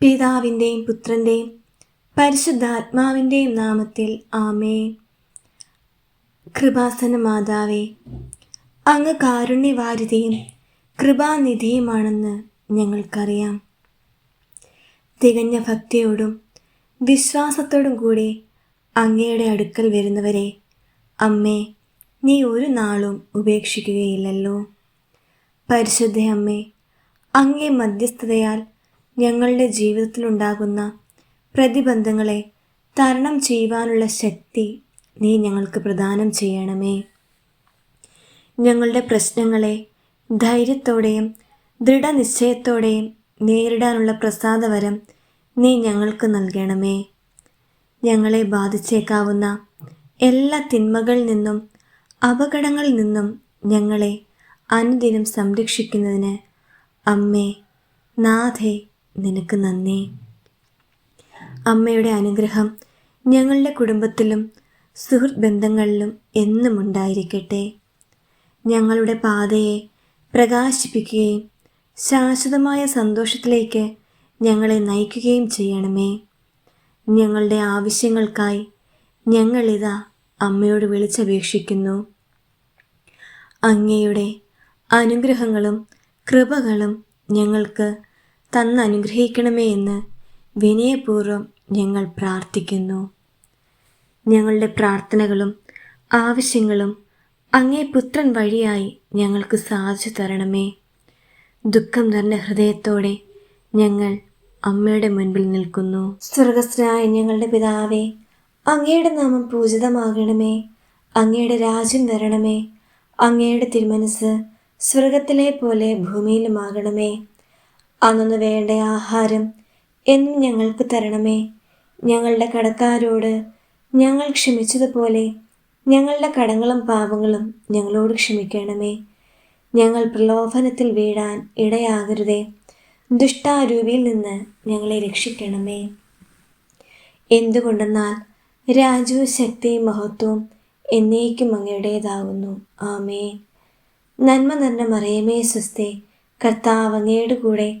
പിതാവിന്റെയും പുത്രന്റെയും പരിശുദ്ധാത്മാവിന്റെയും നാമത്തിൽ ആമേ കൃപാസന മാതാവേ അങ്ങ് കാരുണ്യവാരിതയും കൃപാനിധിയുമാണെന്ന് ഞങ്ങൾക്കറിയാം. തികഞ്ഞ ഭക്തിയോടും വിശ്വാസത്തോടും കൂടി അങ്ങയുടെ അടുക്കൽ വരുന്നവരെ അമ്മേ നീ ഒരു നാളും ഉപേക്ഷിക്കുകയില്ലല്ലോ. പരിശുദ്ധ അമ്മേ അങ്ങേ മധ്യസ്ഥതയാൽ ഞങ്ങളുടെ ജീവിതത്തിലുണ്ടാകുന്ന പ്രതിബന്ധങ്ങളെ തരണം ചെയ്യുവാനുള്ള ശക്തി നീ ഞങ്ങൾക്ക് പ്രദാനം ചെയ്യണമേ. ഞങ്ങളുടെ പ്രശ്നങ്ങളെ ധൈര്യത്തോടെയും ദൃഢനിശ്ചയത്തോടെയും നേരിടാനുള്ള പ്രസാദവരം നീ ഞങ്ങൾക്ക് നൽകണമേ. ഞങ്ങളെ ബാധിച്ചേക്കാവുന്ന എല്ലാ തിന്മകളിൽ നിന്നും അപകടങ്ങളിൽ നിന്നും ഞങ്ങളെ അനുദിനം സംരക്ഷിക്കുന്നതിന് അമ്മേ നാഥേ നിനക്ക് നന്ദി. അമ്മയുടെ അനുഗ്രഹം ഞങ്ങളുടെ കുടുംബത്തിലും സുഹൃത്ത് ബന്ധങ്ങളിലും എന്നും ഉണ്ടായിരിക്കട്ടെ. ഞങ്ങളുടെ പാതയെ പ്രകാശിപ്പിക്കുകയും ശാശ്വതമായ സന്തോഷത്തിലേക്ക് ഞങ്ങളെ നയിക്കുകയും ചെയ്യണമേ. ഞങ്ങളുടെ ആവശ്യങ്ങൾക്കായി ഞങ്ങളിതാ അമ്മയോട് വിളിച്ചപേക്ഷിക്കുന്നു. അങ്ങയുടെ അനുഗ്രഹങ്ങളും കൃപകളും ഞങ്ങൾക്ക് തന്നനുഗ്രഹിക്കണമേ എന്ന് വിനയപൂർവം ഞങ്ങൾ പ്രാർത്ഥിക്കുന്നു. ഞങ്ങളുടെ പ്രാർത്ഥനകളും ആവശ്യങ്ങളും അങ്ങേ പുത്രൻ വഴിയായി ഞങ്ങൾക്ക് സാധിച്ചു തരണമേ. ദുഃഖം നിറഞ്ഞ ഹൃദയത്തോടെ ഞങ്ങൾ അമ്മയുടെ മുൻപിൽ നിൽക്കുന്നു. സ്വർഗസ്നായ ഞങ്ങളുടെ പിതാവേ അങ്ങയുടെ നാമം പൂജിതമാകണമേ. അങ്ങയുടെ രാജ്യം വരണമേ. അങ്ങയുടെ തിരുമനസ് സ്വർഗത്തിലെ പോലെ ഭൂമിയിലുമാകണമേ. അന്നു വേണ്ട ആഹാരം എന്നും ഞങ്ങൾക്ക് തരണമേ. ഞങ്ങളുടെ കടക്കാരോട് ഞങ്ങൾ ക്ഷമിച്ചതുപോലെ ഞങ്ങളുടെ കടങ്ങളും പാപങ്ങളും ഞങ്ങളോട് ക്ഷമിക്കണമേ. ഞങ്ങൾ പ്രലോഭനത്തിൽ വീഴാൻ ഇടയാകരുതേ. ദുഷ്ടാരൂപിയിൽ നിന്ന് ഞങ്ങളെ രക്ഷിക്കണമേ. എന്തുകൊണ്ടെന്നാൽ രാജു ശക്തി മഹത്വവും എന്നേക്കും അങ്ങയുടേതാകുന്നു ആമേ നന്മ നന്മ മറിയമേ സ്വസ്തേ കർത്താവ് അങ്ങയുടെ കൂടെ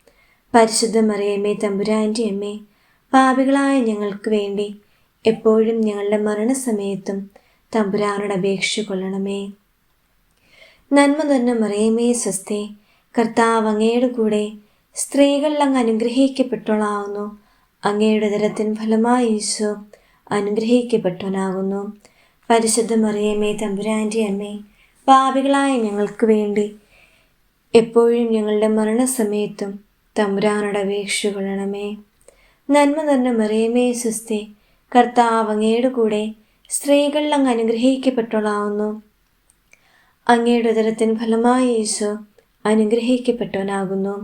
പരിശുദ്ധ മറിയമ്മേ തമ്പുരാന്റെ അമ്മേ പാപികളായ ഞങ്ങൾക്ക് വേണ്ടി എപ്പോഴും ഞങ്ങളുടെ മരണസമയത്തും തമ്പുരാനോട് അപേക്ഷ കൊള്ളണമേ. നന്മ നിറഞ്ഞ മറിയമേ സ്വസ്തി കർത്താവ് അങ്ങയുടെ കൂടെ സ്ത്രീകളിൽ അങ്ങ് അനുഗ്രഹിക്കപ്പെട്ടോളാവുന്നു അങ്ങയുടെ ഉദരത്തിൻ ഫലമായി ഈശോ അനുഗ്രഹിക്കപ്പെട്ടവനാകുന്നു. പരിശുദ്ധ മറിയമ്മേ തമ്പുരാന്റെ അമ്മേ പാപികളായ ഞങ്ങൾക്ക് വേണ്ടി എപ്പോഴും ഞങ്ങളുടെ മരണസമയത്തും തമ്പുരാനോട് അപേക്ഷ കൊള്ളണമേ നന്മ നിറഞ്ഞ മറിയമേ സുസ്തി കർത്താവ് അങ്ങയുടെ കൂടെ സ്ത്രീകളിൽ അങ്ങ് അനുഗ്രഹിക്കപ്പെട്ടോളാവുന്നു അങ്ങയുടെ ഉദരത്തിൻ ഫലമായി യേശു അനുഗ്രഹിക്കപ്പെട്ടവനാകുന്നു.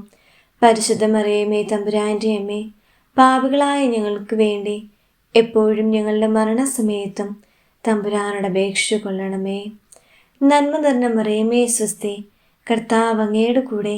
പരിശുദ്ധ മറിയമേ തമ്പുരാന്റെ അമ്മേ പാപികളായ ഞങ്ങൾക്ക് വേണ്ടി എപ്പോഴും ഞങ്ങളുടെ മരണസമയത്തും തമ്പുരാനോട് അപേക്ഷ കൊള്ളണമേ നന്മ നിറഞ്ഞ മറിയമേ സുസ്തി കർത്താവ് അങ്ങയുടെ കൂടെ